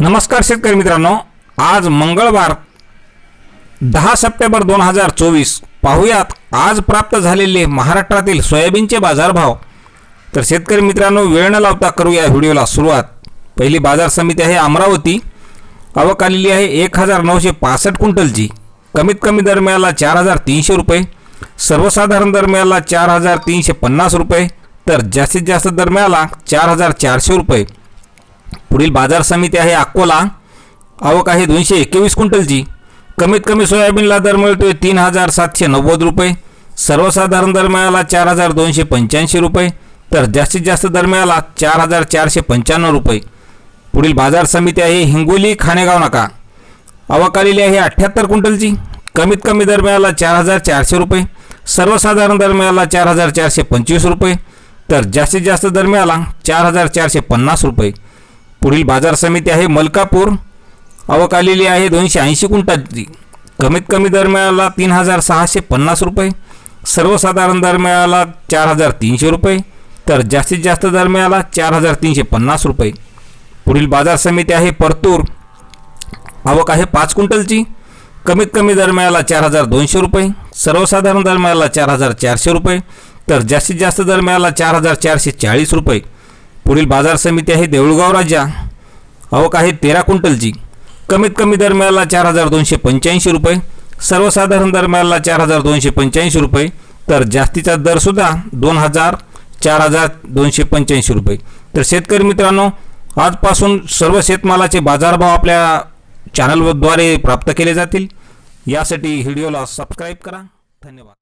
नमस्कार शेतकरी मित्रांनो आज मंगळवार दहा सप्टेंबर दोन हजार चोवीस. पाहुयात आज प्राप्त झालेले महाराष्ट्रातील सोयाबीनचे बाजारभाव. तर शेतकरी मित्रांनो वेळ न लावता करूया व्हिडिओला सुरुवात. पहिली बाजार समिती आहे अमरावती. आवक आलेली आहे एक हजार नऊशे पासष्ट क्विंटलची. कमीत कमी दर मिळाला चार हजार तीनशे रुपये. सर्वसाधारण दर मिळाला चार हजार तीनशे पन्नास रुपये. तर जास्तीत जास्त दर मिळाला चार हजार चारशे रुपये. पुढील बाजार समिती आहे अकोला. आवक आहे दोनशे एकवीस क्विंटलची कमीत कमी सोयाबीनला दर मिळतोय तीन हजार सातशे नव्वद रुपये. सर्वसाधारण दर मिळाला चार हजार दोनशे पंच्याऐंशी रुपये. तर जास्तीत जास्त दर मिळाला चार हजार चारशे पंच्याण्णव रुपये. पुढील बाजार समिती आहे हिंगोली खाणेगाव नाका. आवक आलेली आहे अठ्ठ्याहत्तर क्विंटलची कमीत कमी दर मिळाला चार हजार चारशे रुपये. सर्वसाधारण दर मिळाला चार हजार चारशे पंचवीस रुपये. तर जास्तीत जास्त दर मिळाला चार हजार चारशे पन्नास रुपये. पुढील बाजार समिती आहे मलकापूर. आवक आलेली आहे दोनशे ऐंशी क्विंटलची कमीत कमी दर मिळाला तीन हजार सहाशे पन्नास रुपये. सर्वसाधारण दर मिळाला चार हजार तीनशे रुपये. तर जास्तीत जास्त दर मिळाला चार हजार तीनशे पन्नास रुपये. पुढील बाजार समिती आहे परतूर. आवक आहे पाच क्विंटलची. कमीत कमी दर मिळाला चार हजार दोनशे रुपये. सर्वसाधारण दर मिळाला चार हजार चारशे रुपये. तर जास्तीत जास्त दर मिळाला चार हजार चारशे चाळीस रुपये. पुढील बाजार समिती आहे देऊळगाव राजा. आवक आहे तेरा क्विंटलची. कमीत कमी दर मिळाला चार हजार दोनशे पंच्याऐंशी रुपये. सर्वसाधारण दर मिळाला चार हजार दोनशे पंच्याऐंशी रुपये. तर जास्तीचा दरसुद्धा दोन हजार चार हजार दोनशे पंच्याऐंशी रुपये. तर शेतकरी मित्रांनो आजपासून सर्व शेतमालाचे बाजारभाव आपल्या चॅनलद्वारे प्राप्त केले जातील. यासाठी व्हिडिओला सबस्क्राईब करा. धन्यवाद.